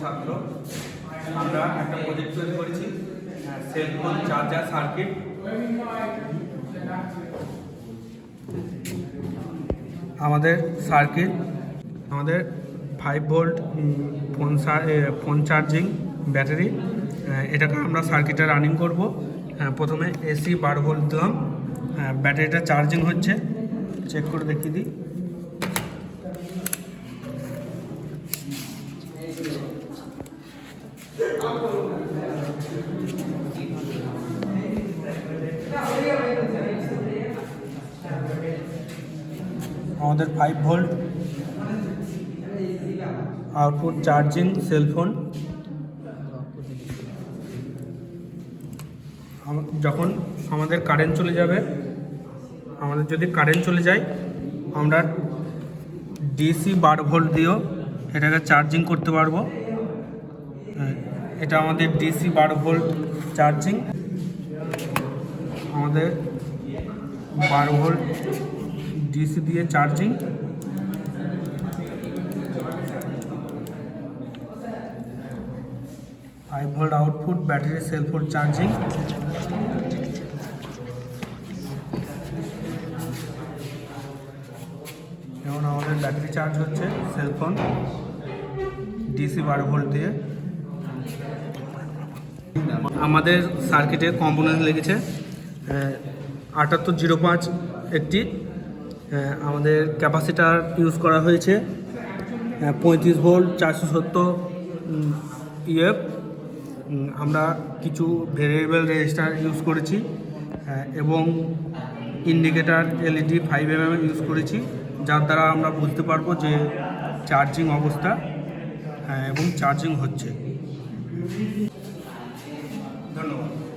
ছাত্র। আমরা একটা প্রজেক্ট তৈরি করেছি সেলফোন চার্জার সার্কিট আমাদের সার্কিট আমাদের five volt phone phone charging battery এটাকে আমরা সার্কিটে রানিং করব। প্রথমে এসি বারো ভোল্ট দিলাম ব্যাটারিটা চার্জিং হচ্ছে। চেক করে দেখিয়ে দিই। আমাদের five volt output charging cellphone যখন আমাদের কারেন্ট চলে যাবে আমাদের যদি কারেন্ট চলে যায় আমরা ডিসি বারো ভোল্ট দিয়েও এটাকে চার্জিং করতে পারব। হ্যাঁ, এটা আমাদের ডিসি বারো ভোল্ট চার্জিং আমাদের বারো ভোল্ট ডিসি দিয়ে charging five volt output battery cell phone charging যেমন আমাদের ব্যাটারি চার্জ হচ্ছে সেলফোন ডিসি বারো ভোল্ট দিয়ে। আমাদের সার্কিটে কম্পোনেন্ট লেগেছে আটাত্তর জিরো পাঁচ একটি আমাদের ক্যাপাসিটার ইউজ করা হয়েছে পঁয়ত্রিশ ভোল্ট, চারশো সত্তর ইএফ। আমরা কিছু ভেরিয়েবল রেজিস্টার ইউজ করেছি এবং indicator LED five M use করেছি, যার দ্বারা আমরা বুঝতে পারব যে চার্জিং অবস্থা এবং চার্জিং হচ্ছে। ধন্যবাদ।